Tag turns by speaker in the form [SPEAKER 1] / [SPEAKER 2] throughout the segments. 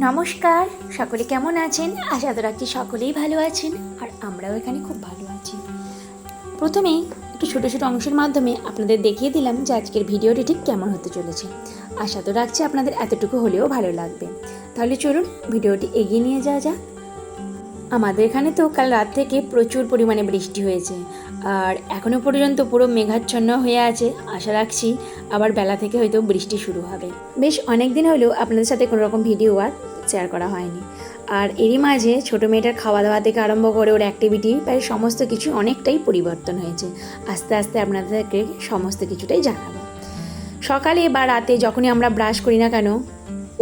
[SPEAKER 1] নমস্কার, সকলে কেমন আছেন? আশা তো রাখছি সকলেই ভালো আছেন, আর আমরাও এখানে খুব ভালো আছি। প্রথমেই একটু ছোটো ছোটো অংশের মাধ্যমে আপনাদের দেখিয়ে দিলাম যে আজকের ভিডিওটি ঠিক কেমন হতে চলেছে। আশা তো রাখছি আপনাদের এতটুকু হলেও ভালো লাগবে। তাহলে চলুন ভিডিওটি এগিয়ে নিয়ে যাওয়া যাক। আমাদের এখানে তো কাল রাত থেকে প্রচুর পরিমাণে বৃষ্টি হয়েছে। আর এখনও পর্যন্ত পুরো মেঘাচ্ছন্ন হয়ে আছে। আশা রাখছি আবার বেলা থেকে হয়তো বৃষ্টি শুরু হবে। বেশ অনেক দিন হলেও আপনাদের সাথে কোনো রকম ভিডিও আর শেয়ার করা হয়নি। আর এরই মাঝে ছোটো মেয়েটার খাওয়া দাওয়া থেকে আরম্ভ করে ওর অ্যাক্টিভিটি প্রায় সমস্ত কিছু অনেকটাই পরিবর্তন হয়েছে। আস্তে আস্তে আপনাদেরকে সমস্ত কিছুটাই জানাব। সকালে বা রাতে যখনই আমরা ব্রাশ করি না কেন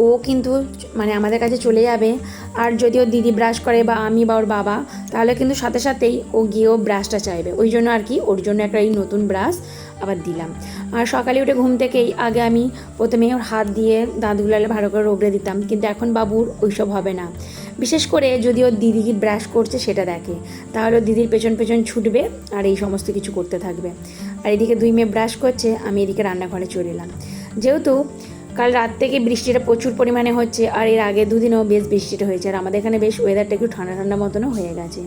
[SPEAKER 1] ও কিন্তু মানে আমাদের কাছে চলে যাবে। আর যদি ওর দিদি ব্রাশ করে বা আমি বা ওর বাবা, তাহলে কিন্তু সাথে সাথেই ও গিয়েও ব্রাশটা চাইবে। ওই জন্য আর কি ওর জন্য একটা এই নতুন ব্রাশ আবার দিলাম। আর সকালে উঠে ঘুম থেকেই আগে আমি প্রথমে ওর হাত দিয়ে দাঁতগুলো ভালো করে রগড়ে দিতাম, কিন্তু এখন বাবুর ওইসব হবে না। বিশেষ করে যদি ওর দিদি ব্রাশ করছে সেটা দেখে। তাহলে ওর দিদির পেছন পেছন ছুটবে আর এই সমস্ত কিছু করতে থাকবে। আর এদিকে দুই মেয়ে ব্রাশ করছে, আমি এদিকে রান্নাঘরে চলে এলাম। যেহেতু কাল রাত থেকে বৃষ্টিটা প্রচুর পরিমাণে হচ্ছে, আর এর আগে দুদিনও বেশ বৃষ্টিটা হয়েছে। আর আমাদের এখানে বেশ ওয়েদারটা একটু ঠান্ডা ঠান্ডা মতনও হয়ে গেছে।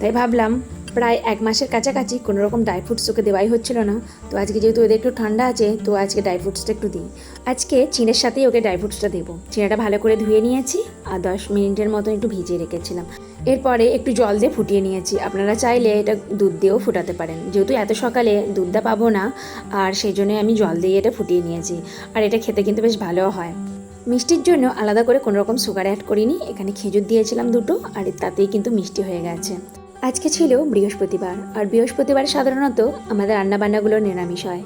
[SPEAKER 1] তাই ভাবলাম প্রায় এক মাসের কাছাকাছি কোনো রকম ড্রাই ফ্রুটস ওকে দেওয়াই হচ্ছিল না। তো আজকে যেহেতু ওদের একটু ঠান্ডা আছে, তো আজকে ড্রাই ফ্রুটসটা একটু দিই। আজকে চিনের সাথেই ওকে ড্রাই ফ্রুটসটা দেবো। চিনাটা ভালো করে ধুয়ে নিয়েছি। দশ মিনিটের মতন একটু ভিজিয়ে রেখেছিলাম। এরপরে একটু জল দিয়ে ফুটিয়ে নিয়েছি। আপনারা চাইলে এটা দুধ দিয়েও ফুটাতে পারেন। যেহেতু এত সকালে দুধটা পাবো না, আর সেই জন্য আমি জল দিয়ে এটা ফুটিয়ে নিয়েছি। আর এটা খেতে কিন্তু বেশ ভালো হয়। মিষ্টির জন্য আলাদা করে কোনো রকম সুগার অ্যাড করিনি। এখানে খেজুর দিয়েছিলাম দুটো, আর তাতেই কিন্তু মিষ্টি হয়ে গেছে। আজকে ছিল বৃহস্পতিবার, আর বৃহস্পতিবার সাধারণত আমাদের রান্নাবান্নাগুলো নিরামিষ হয়।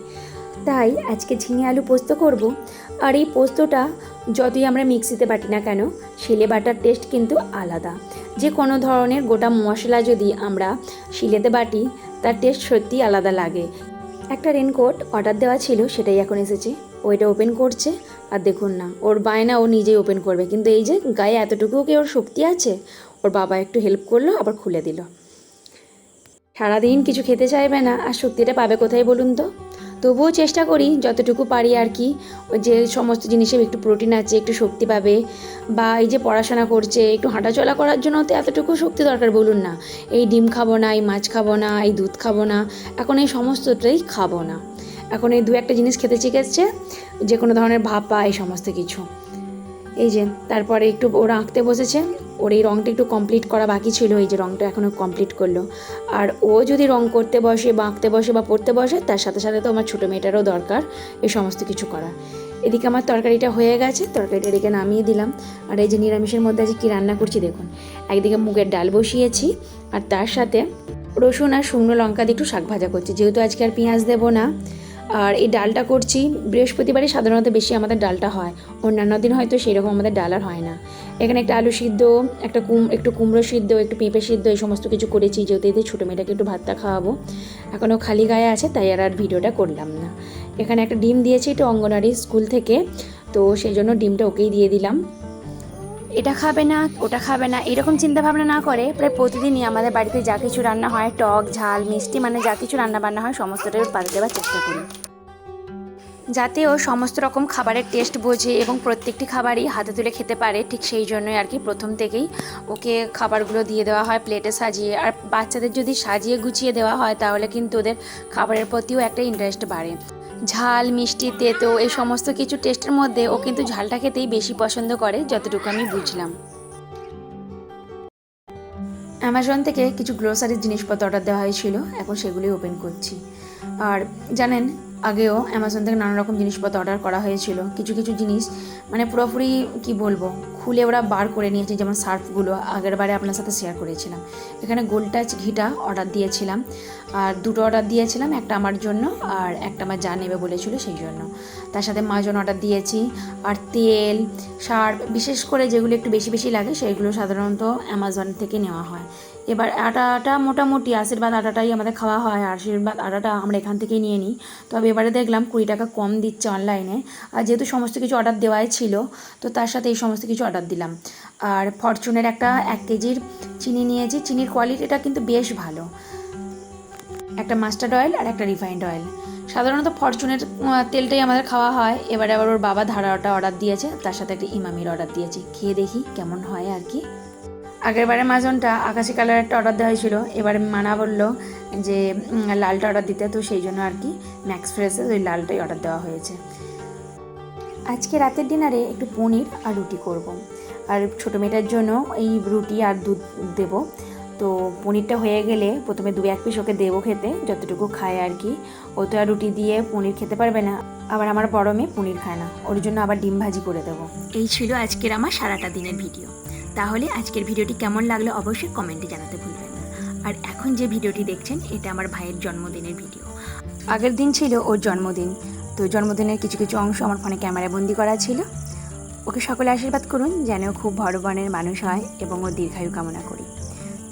[SPEAKER 1] তাই আজকে ঝিঙে আলু পোস্ত করব। আর এই পোস্তটা যতই আমরা মিক্সিতে বাটি না কেন, শিলে বাটার টেস্ট কিন্তু আলাদা। যে কোনো ধরনের গোটা মশলা যদি আমরা শিলেতে বাটি, তার টেস্ট সত্যিই আলাদা লাগে। একটা রেনকোট অর্ডার দেওয়া ছিল, সেটাই এখন এসেছে। ওইটা ওপেন করছে, আর দেখুন না, ওর বায়না ও নিজেই ওপেন করবে। কিন্তু এই যে গায়ে এতটুকুও কি ওর শক্তি আছে? ওর বাবা একটু হেল্প করল, আবার খুলে দিল। সারাদিন কিছু খেতে চাইবে না, আর শক্তিটা পাবে কোথায় বলুন তো? তবুও চেষ্টা করি যতটুকু পারি আর কি যে সমস্ত জিনিসে একটু প্রোটিন আছে, একটু শক্তি পাবে, বা এই যে পড়াশোনা করছে, একটু হাঁটাচলা করার জন্য তো এতটুকু শক্তি দরকার বলুন না। এই ডিম খাব না, এই মাছ খাব না, এই দুধ খাব না, এখন এই সমস্তটাই খাব না। এখন এই দু একটা জিনিস খেতে শিখেছে যে কোনো ধরনের ভাপা, এই সমস্ত কিছু। এই যে, তারপরে একটু ওরা আঁকতে বসেছে। ওর এই রঙটা একটু কমপ্লিট করা বাকি ছিল, এই যে রঙটা এখনও কমপ্লিট করল। আর ও যদি রং করতে বসে বা আঁকতে বসে বা পড়তে বসে, তার সাথে সাথে তো আমার ছোটো মেয়েটারও দরকার এই সমস্ত কিছু করা। এদিকে আমার তরকারিটা হয়ে গেছে, তরকারিটা এদিকে নামিয়ে দিলাম। আর এই যে নিরামিষের মধ্যে আজকে কী রান্না করছি দেখুন, একদিকে মুগের ডাল বসিয়েছি, আর তার সাথে রসুন আর শুকনো লঙ্কা দিয়ে একটু শাক ভাজা করছি। যেহেতু আজকে আর পেঁয়াজ দেবো না আর এই ডালটা করছি বৃহস্পতিবারই সাধারণত বেশি আমাদের ডালটা হয়, অন্যান্য দিন হয়তো সেরকম আমাদের ডাল আর হয় না। এখানে একটা আলু সিদ্ধ, একটা কুম, একটু কুমড়ো সিদ্ধ, একটু পেঁপে সিদ্ধ, এই সমস্ত কিছু করেছি যেহেতু এতে ছোটো মেয়েটাকে একটু ভাতটা খাওয়াবো। এখনও খালি গায়ে আছে, তাই আর আর ভিডিওটা করলাম না। এখানে একটা ডিম দিয়েছি একটু অঙ্গনারী স্কুল থেকে, তো সেই জন্য ডিমটা ওকেই দিয়ে দিলাম। এটা খাবে না, ওটা খাবে না, এরকম চিন্তা ভাবনা না করে প্রায় প্রতিদিনই আমাদের বাড়িতে যা কিছু রান্না হয়, টক, ঝাল, মিষ্টি মানে যা কিছু রান্না বান্না হয় সমস্তটাই পাতে দেওয়ার চেষ্টা করি। যাতে ও সমস্ত রকম খাবারের টেস্ট বোঝে এবং প্রত্যেকটি খাবারই হাতে তুলে খেতে পারে, ঠিক সেই জন্যই আর কি প্রথম থেকেই ওকে খাবারগুলো দিয়ে দেওয়া হয় প্লেটে সাজিয়ে। আর বাচ্চাদের যদি সাজিয়ে গুছিয়ে দেওয়া হয়, তাহলে কিন্তু ওদের খাবারের প্রতিও একটা ইন্টারেস্ট বাড়ে। ঝাল, মিষ্টি, তেতো এই সমস্ত কিছু টেস্টের মধ্যে ও কিন্তু ঝালটা খেতেই বেশি পছন্দ করে, যতটুকু আমি বুঝলাম। অ্যামাজন থেকে কিছু গ্রোসারির জিনিসপত্র অর্ডার দেওয়া হয়েছিল, এখন সেগুলি ওপেন করছি। আর জানেন, আগেও অ্যামাজন থেকে নানা রকম জিনিসপত্র অর্ডার করা হয়েছিল। কিছু কিছু জিনিস মানে পুরোপুরি, কি বলব খুলে ওরা বার করে নিয়েছে, যেমন সার্ফগুলো। আগের বারে আপনার সাথে শেয়ার করেছিলাম। এখানে গোলটাচ টাচ ঘিটা অর্ডার দিয়েছিলাম। আর দুটো অর্ডার দিয়েছিলাম, একটা আমার জন্য আর একটা আমার যা নেবে বলেছিল সেই জন্য। তার সাথে মাজন অর্ডার দিয়েছি। আর তেল, সার, বিশেষ করে যেগুলো একটু বেশি বেশি লাগে সেগুলো সাধারণত অ্যামাজন থেকে নেওয়া হয়। এবার আটাটা মোটামুটি আশীর্বাদ আটাটাই আমাদের খাওয়া হয়, আশীর্বাদ আটাটা আমরা এখান থেকেই নিয়ে নিই। তবে এবারে দেখলাম কুড়ি টাকা কম দিচ্ছে অনলাইনে আর যেহেতু সমস্ত কিছু অর্ডার দেওয়াই ছিল, তো তার সাথে এই সমস্ত কিছু অর্ডার দিলাম। আর ফরচুনের একটা এক কেজির চিনি নিয়েছি। চিনির কোয়ালিটিটা কিন্তু বেশ ভালো। একটা মাস্টার্ড অয়েল আর একটা রিফাইন্ড অয়েল সাধারণত ফরচুনের তেলটাই আমাদের খাওয়া হয়। এবারে আবার ওর বাবা ধারাটা অর্ডার দিয়েছে, তার সাথে একটা ইমামির অর্ডার দিয়েছে। খেয়ে দেখি কেমন হয় আর কি। আগের বারে মাজনটা আকাশি একটা অর্ডার দেওয়া হয়েছিল, এবারে মানা বলল যে লালটা অর্ডার দিতে, তো সেই জন্য আর কি ম্যাক্স ফ্রেশে ওই লালটাই অর্ডার দেওয়া হয়েছে। আজকে রাতের ডিনারে একটু পনির আর রুটি করব। আর ছোটো মেয়েটার জন্য এই রুটি আর দুধ দেব। তো পনিরটা হয়ে গেলে প্রথমে দু এক পিস ওকে দেবো খেতে যতটুকু খায় আর কি। ও তো আর রুটি দিয়ে পনির খেতে পারবে না আবার আমার বড় মেয়ে পনির খায় না ওর জন্য আবার ডিম ভাজি করে দেবো। এই ছিল আজকের আমার সারাটা দিনের ভিডিও। তাহলে আজকের ভিডিওটি কেমন লাগল অবশ্যই কমেন্টে জানাতে ভুলবেন না। আর এখন যে ভিডিওটি দেখছেন এটা আমার ভাইয়ের জন্মদিনের ভিডিও। আগের দিন ছিল ওর জন্মদিন তো জন্মদিনের কিছু কিছু অংশ আমার ফোনে ক্যামেরায় বন্দি করা ছিল। ওকে সকলে আশীর্বাদ করুন যেন ও খুব বড় বনের মানুষ হয় এবং ও দীর্ঘায়ু কামনা করি।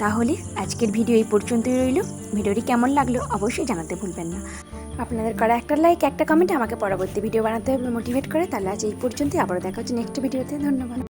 [SPEAKER 1] তাহলে আজকের ভিডিও এই পর্যন্তই রইল। ভিডিওটি কেমন লাগল অবশ্যই জানাতে ভুলবেন না। আপনাদের করা একটা লাইক একটা কমেন্ট আমাকে পরবর্তী ভিডিও বানাতে মোটিভেট করে। তাহলে আজ এই পর্যন্তই। আবারও দেখা হচ্ছে নেক্সট ভিডিওতে ধন্যবাদ।